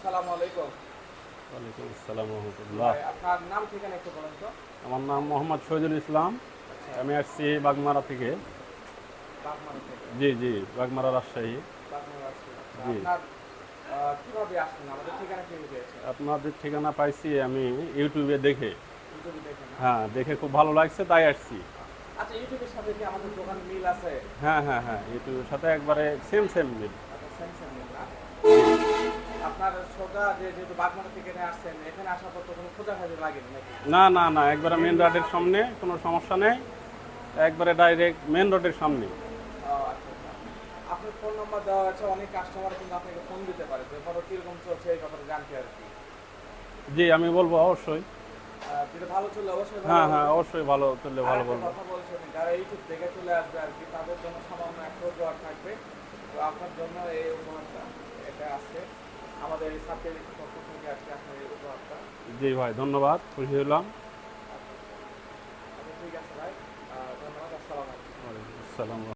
আসসালামু আলাইকুম। ওয়ালাইকুম আসসালাম রহমতুল্লাহ। আপনার নাম ঠিকানা একটু বলেন তো। আমার নাম মোহাম্মদ শহীদুল ইসলাম। আমি আসছি বাগমারা থেকে। থেকে। জি জি বাগমারা রাজশাহী। জি। কীভাবে পেয়েছেন আপনাদের ঠিকানা পাইছি আমি ইউটিউবে দেখে। হ্যাঁ দেখে খুব ভালো লাগছে তাই আসছি। আচ্ছা হ্যাঁ হ্যাঁ হ্যাঁ ইউটিউবের সাথে একবারে সেম সেম মিল আচ্ছা সেম সেম মিল না আপনার সোজা যে যেহেতু বাগমারা থেকে এখানে আসছেন এখানে আসার পর তো কোনো খোঁজাখাজি লাগেনি নাকি? না না না একবারে মেন রোডের সামনে কোনো সমস্যা নেই। একবারে ডাইরেক্ট মেন রোডের সামনে। আচ্ছা আচ্ছা। আপনার ফোন নাম্বার দেওয়া আছে অনেক কাস্টমার কিন্তু আপনাকে ফোন দিতে পারে। যে ফটো কীরকম চলছে এই ব্যাপারে জানতে আর কি। জি আমি বলব অবশ্যই। আহ, যেটা ভালো চললে অবশ্যই হ্যাঁ হ্যাঁ অবশ্যই ভালো চললে ভালো বলব। কথা বলছেন যারা ইউটিউব দেখে চলে আসবে আর কি তাদের জন্য সামান্য একটা উপহার থাকবে। তো আপনার জন্য এই উপহারটা এটা আছে আমাদের এই সাবজেক্ট পক্ষ থেকে আজকে আপনার এই উপহারটা জি ভাই ধন্যবাদ খুশি হলাম। আচ্ছা ঠিক আছে ভাই। ধন্যবাদ আসসালামু আসসালাম।